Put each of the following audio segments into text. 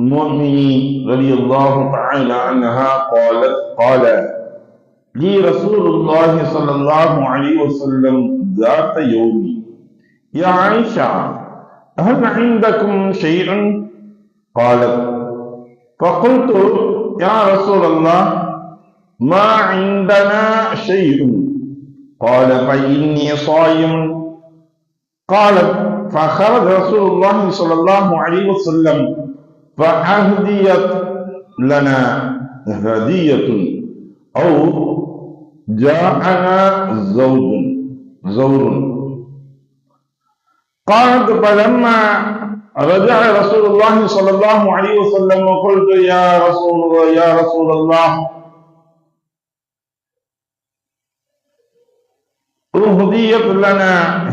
المؤمنين رضي الله تعالى عنها قالت قال لي رسول الله صلى الله عليه وسلم ذات يوم. يا عائشة هل عندكم شيء؟ قالت فقلت يا رسول الله ما عندنا شيء. قال فإني صائم. قالت فخرج رسول الله صلى الله عليه وسلم فأهديت لنا هدية أو جاءنا زوج زور. قالت فلما رجع رسول الله صلى الله عليه وسلم وقلت يا رسول الله يا رسول الله. هدية لنا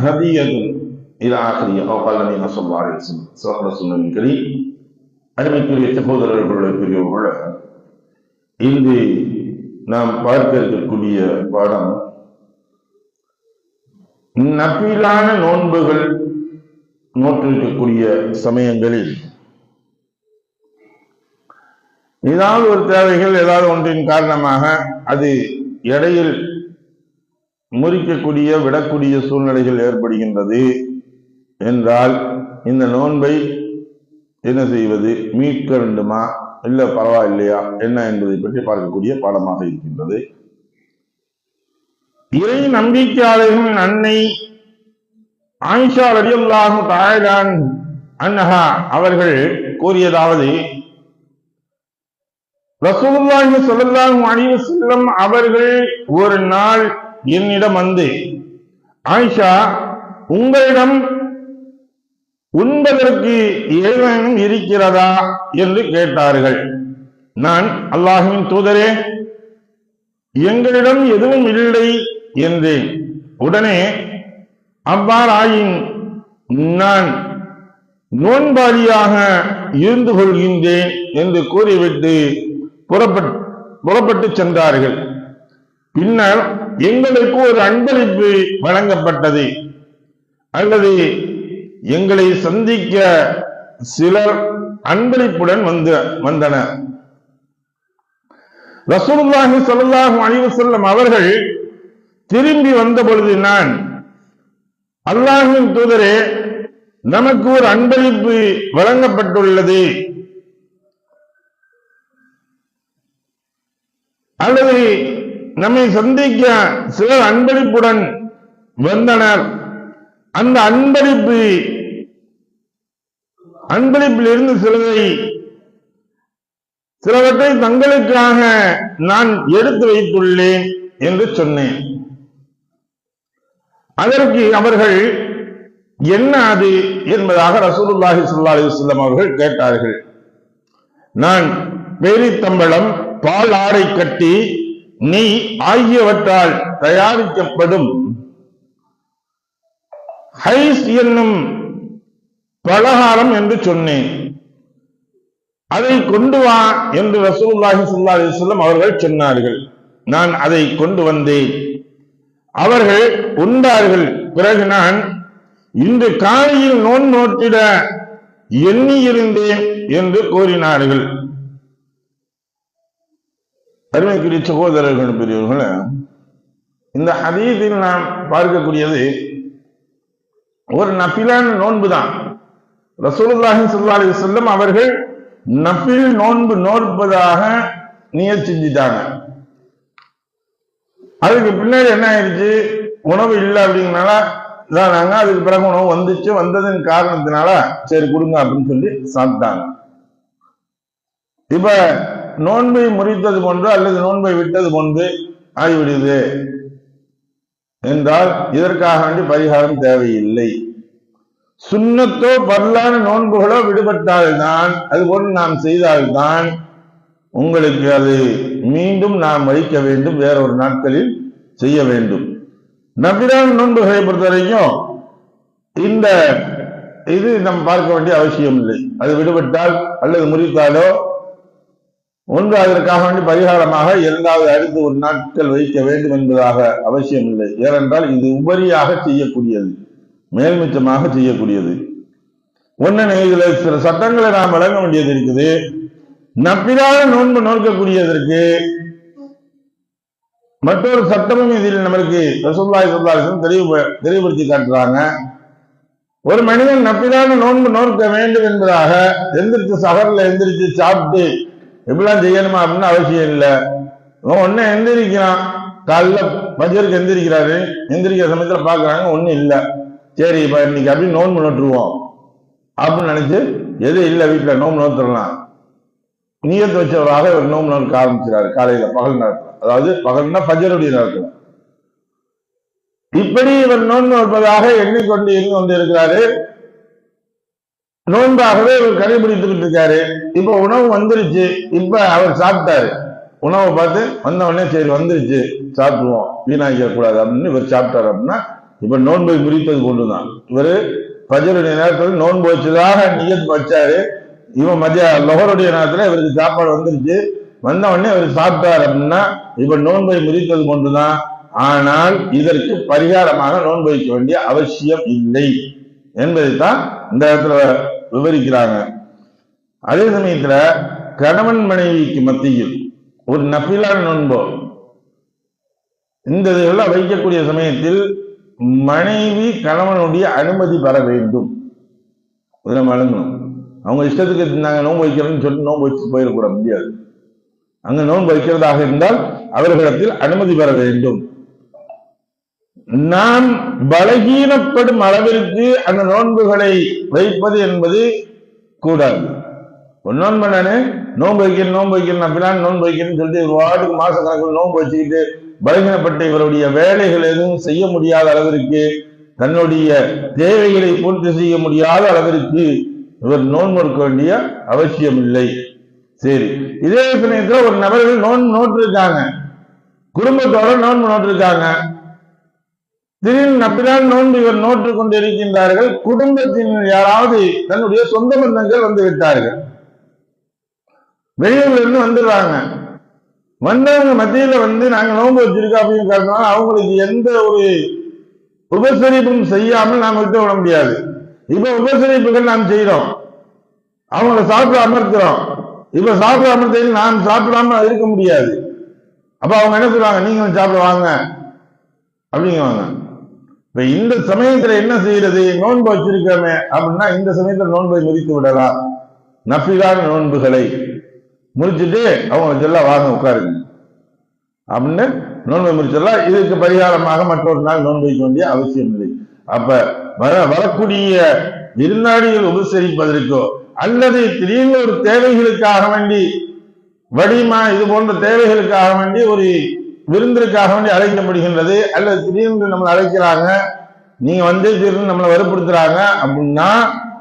هدية إلى آخره أو قال النبي صلى الله عليه وسلم صدق رسول الكريم அருமைக்குரிய சகோதரர்களுடைய பெரியவர்கள இன்று நாம் பார்க்க இருக்கக்கூடிய பாடம் நப்பிலான நோன்புகள் நோற்றிருக்கக்கூடிய சமயங்களில் ஏதாவது ஒரு தேவைகள் ஏதாவது ஒன்றின் காரணமாக அது எடையில் முறிக்கக்கூடிய விடக்கூடிய சூழ்நிலைகள் ஏற்படுகின்றது என்றால் இந்த நோன்பை என்ன செய்வது? மீட்க வேண்டுமா? இல்லை பரவாயில்லையா? என்ன என்பதை பற்றி பார்க்கக்கூடிய பாடமாக இருக்கின்றது. இறை நம்பிக்கையாளர்களின் அன்னை ஆயிஷா ரலியல்லாஹு தாயலான் அன்னஹா அவர்கள் கூறியதாவது ரசூல்லாஹி சொல்லல்லாஹு அணிவு செல்லம் அவர்கள் ஒரு நாள் என்னிடம் வந்து ஆயிஷா உங்களிடம் உண்பதற்கு ஏதேனும் இருக்கிறதா என்று கேட்டார்கள். நான் அல்லாஹுவின் தூதரே எங்களிடம் எதுவும் இல்லை என்றேன். உடனே அவ்வாறாயின் நான் நோன்பாளியாக இருந்து கொள்கின்றேன் என்று கூறிவிட்டு புறப்பட்டு புறப்பட்டு சென்றார்கள். பின்னர் எங்களுக்கு ஒரு அன்பளிப்பு வழங்கப்பட்டது. அல்லது எங்களை சந்திக்க சிலர் அன்பளிப்புடன் வந்து வந்தனர். ரசூலுல்லாஹி ஸல்லல்லாஹு அழிவு செல்லும் அவர்கள் திரும்பி வந்த பொழுது நான் அல்லாஹின் தூதரே நமக்கு ஒரு அன்பளிப்பு வழங்கப்பட்டுள்ளது. அல்லது நம்மை சந்திக்க சிலர் அன்பளிப்புடன் வந்தனர். அந்த அன்பளிப்பு அன்பளிப்பில் இருந்து சிலதை சிலவற்றை தங்களுக்காக நான் எடுத்து வைத்துள்ளேன் என்று சொன்னேன். அதற்கு அவர்கள் என்ன அது? என்பதாக ரசூலுல்லாஹி சுல்லா அலைஹி அவர்கள் கேட்டார்கள். நான் பேரித்தம்பளம் பால் ஆடை கட்டி நீ ஆகியவற்றால் தயாரிக்கப்படும் ஹைஸ் என்னும் பலகாரம் என்று சொன்னேன். அதை கொண்டு வா என்று ரசூல்லாஹி சுல்லா அலைஹி அவர்கள் சொன்னார்கள். நான் அதை கொண்டு வந்தேன். அவர்கள் உண்டார்கள். பிறகு நான் இன்று காலையில் நோன் நோட்டிட எண்ணியிருந்தேன் என்று கூறினார்கள். அருமைக்குரிய சகோதரர்கள் பெரியவர்கள் இந்த ஹதீதில் நாம் பார்க்கக்கூடியது ஒரு நபிலான நோன்பு தான். ரசூலுல்லாஹி ஸல்லல்லாஹு அலி சொல்லம் அவர்கள் நபில் நோன்பு நோற்பதாக நியத் செஞ்சிட்டாங்க. அதுக்கு பின்னாடி என்ன ஆயிடுச்சு உணவு இல்லை அப்படிங்கனால இதானாங்க அதுக்கு பிறகு உணவு வந்துச்சு. வந்ததன் காரணத்தினால சரி கொடுங்க அப்படின்னு சொல்லி சாப்பிட்டாங்க. இப்ப நோன்பை முறித்தது போன்று அல்லது நோன்பை விட்டது போன்று ஆகிவிடுது. என்றால் இதற்காக வேண்டி பரிகாரம் தேவையில்லை. சுண்ணத்தோ பரலான நோன்புகளோ விடுபட்டால்தான் அதுபோன்று நாம் செய்தால்தான் உங்களுக்கு அது மீண்டும் நாம் வைக்க வேண்டும் வேறொரு நாட்களில் செய்ய வேண்டும். நபிலான நோன்புகளை பொறுத்த வரைக்கும் இந்த இது நாம் பார்க்க வேண்டிய அவசியம் இல்லை அது விடுபட்டால் அல்லது முறித்தாலோ ஒன்று அதற்காக வேண்டி பரிகாரமாக இரண்டாவது அடுத்து ஒரு நாட்கள் வைக்க வேண்டும் என்பதாக அவசியம் இல்லை ஏனென்றால் இது உபரியாக செய்யக்கூடியது. மேல்மிச்சமாக செய்யக்கூடியது. ஒன்னு இதுல சில சட்டங்களை நாம் வழங்க வேண்டியது இருக்குது. நப்பிலாத நோன்பு நோக்கக்கூடியதற்கு மற்றொரு சட்டமும் இதில் நம்மளுக்கு ரசோல்லாய் சொல்லாசன் தெளிவு தெளிவுபடுத்தி காட்டுறாங்க. ஒரு மனிதன் நப்பிலான நோன்பு நோக்க வேண்டும் என்பதாக எந்திரிச்சு சகரில் எந்திரிச்சு சாப்பிட்டு இப்படிலாம் செய்யணுமா அப்படின்னு அவசியம் இல்லை. ஒன்னு எந்திரிக்கிறான். காலைல பஜருக்கு எந்திரிக்கிறாரு. எந்திரிக்கிற சமயத்தில் பார்க்குறாங்க ஒன்றும் இல்லை. சரி இப்போ இன்னைக்கு அப்படி நோன்பு நோட்டுருவோம் அப்படின்னு நினைச்சு எது இல்லை வீட்டில் நோன்பு நோத்துடலாம். நீயத்து வச்சவராக இவர் நோன்பு நோக்க ஆரம்பிச்சிடாரு காலையில் பகல் நேரத்துல. அதாவது பகல்னா பஜருடைய நேரத்துல. இப்படி இவர் நோன்பு நோற்பதாக எண்ணிக்கொண்டு இருந்து கொண்டு இருக்கிறாரு நோன்பாகவே இவர் கடைபிடித்துக்கிட்டு இருக்காரு இப்ப உணவு வந்துருச்சு. இப்ப அவர் சாப்பிட்டாரு. உணவை பார்த்து வந்த உடனே சரி வந்துருச்சு. சாப்பிடுவோம். வீணாக்க கூடாது அப்படின்னு இவர் சாப்பிட்டாரு அப்படின்னா இப்ப நோன்பை கொண்டு கொண்டுதான் இவரு பஜருடைய நேரத்தில் நோன்பு வச்சதாக நியத் வச்சாரு. இவன் மதிய லொகருடைய நேரத்தில் இவருக்கு சாப்பாடு வந்துருச்சு. வந்த உடனே அவர் சாப்பிட்டார் அப்படின்னா இப்ப நோன்பை முறித்தது கொண்டுதான் ஆனால் இதற்கு பரிகாரமாக நோன்பு வைக்க வேண்டிய அவசியம் இல்லை. என்பதைத்தான் இந்த இடத்துல விவரிக்கிறாங்க. அதே சமயத்துல கணவன் மனைவிக்கு மத்தியில் ஒரு நப்பிலான நோன்போ இந்த இதெல்லாம் வைக்கக்கூடிய சமயத்தில் மனைவி கணவனுடைய அனுமதி பெற வேண்டும். இதில் வழங்கணும் அவங்க இஷ்டத்துக்கு நாங்கள் நோன்பு வைக்கிறோம்னு சொல்லிட்டு நோன்பு வச்சு போயிடக்கூட முடியாது. அங்க நோன்பு வைக்கிறதாக இருந்தால் அவர்களிடத்தில் அனுமதி பெற வேண்டும். நாம் பலகீனப்படும் அளவிற்கு அந்த நோன்புகளை வைப்பது என்பது கூடாது. ஒரு நோன்பு நானே நோன்பு வைக்கிறேன் நோன்பு வைக்கிறேன் அப்படிலாம் நோன்பு வைக்கிறேன்னு சொல்லிட்டு ஒரு வாட்டுக்கு மாச கணக்கில் நோன்பு வச்சுக்கிட்டு பலகீனப்பட்ட இவருடைய வேலைகள் எதுவும் செய்ய முடியாத அளவிற்கு தன்னுடைய தேவைகளை பூர்த்தி செய்ய முடியாத அளவிற்கு இவர் நோன்பு இருக்க வேண்டிய அவசியம் இல்லை சரி. இதே சமயத்தில் ஒரு நபர்கள் நோன்பு நோட்டு இருக்காங்க குடும்பத்தோட நோன்பு நோட்டு இருக்காங்க திடீர்னு நப்பிதான் நோன்பு இவர் நோட்டு கொண்டிருக்கின்றார்கள். குடும்பத்தின் யாராவது தன்னுடைய சொந்த பந்தங்கள் வந்து விட்டார்கள் வெளியூர்ல இருந்து வந்துடுறாங்க. வந்தவங்க மத்தியில வந்து நாங்க நோன்பு வச்சிருக்கோம் அப்படின்னு காரணம் அவங்களுக்கு எந்த ஒரு உபசரிப்பும் செய்யாமல் நாம் விட்டு விட முடியாது. இப்ப உபசரிப்புகள் நாம் செய்யறோம் அவங்கள சாப்பிட அமர்த்துறோம். இப்ப சாப்பிட அமர்த்தையில் நான் சாப்பிடாம இருக்க முடியாது. அப்ப அவங்க என்ன சொல்லுவாங்க? நீங்களும் சாப்பிட வாங்க. அப்படிங்குவாங்க. இப்ப இந்த சமயத்துல என்ன செய்யறது? நோன்பு வச்சிருக்கோமே. அப்படின்னா இந்த சமயத்துல நோன்பை முறித்து விடலாம். நப்பிலான நோன்புகளை முறிச்சுட்டு அவங்க சொல்ல வாங்க உட்காருங்க. அப்படின்னு நோன்பை முறிச்சிடலாம் இதுக்கு பரிகாரமாக மற்றொரு நாள் நோன்பு வைக்க வேண்டிய அவசியம் இல்லை. அப்ப வர வரக்கூடிய விருந்தாளிகள் உபசரிப்பதற்கோ அல்லது திடீர்னு ஒரு தேவைகளுக்காக வேண்டி வடிமா இது போன்ற தேவைகளுக்காக வேண்டி ஒரு விருந்திற்காக வேண்டி அழைக்கப்படுகின்றது அல்லது திடீர்னு நம்மளை அழைக்கிறாங்க நீங்க வந்து திடீர்னு நம்மளை வற்புறுத்துறாங்க அப்படின்னா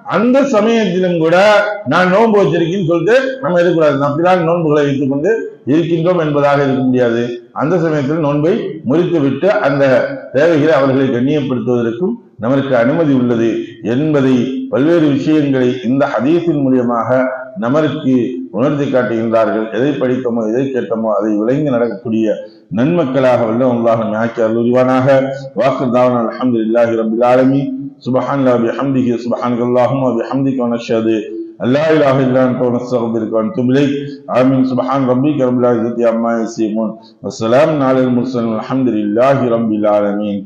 அந்த சமயத்திலும் கூட நான் நோன்பு வச்சிருக்கேன்னு சொல்லிட்டு நம்ம இருக்கக்கூடாது அப்படிதான் நோன்புகளை வைத்துக் கொண்டு இருக்கின்றோம் என்பதாக இருக்க முடியாது. அந்த சமயத்தில் நோன்பை முறித்து விட்டு அந்த தேவைகளை அவர்களை கண்ணியப்படுத்துவதற்கும் நமக்கு அனுமதி உள்ளது என்பதை பல்வேறு விஷயங்களை இந்த ஹதீஸின் மூலியமாக நமக்கு உணர்த்தி காட்டுகின்றார்கள் எதை படித்தோமோ எதை கேட்டோமோ அதை விளங்கி நடக்கக்கூடிய நன்மக்களாக வல்லவங்களாக ஆக்கி அருள்வானாக வாக்கு தாவன் அலமது இல்லாஹி ரபில் ஆலமி سبحان الله بحمده سبحانك اللهم وبحمدك ونشهد أن لا إله إلا أنت ونستغفرك ونتوب إليك آمين سبحان ربك رب العزة عما يصفون والسلام على المرسلين والحمد لله رب العالمين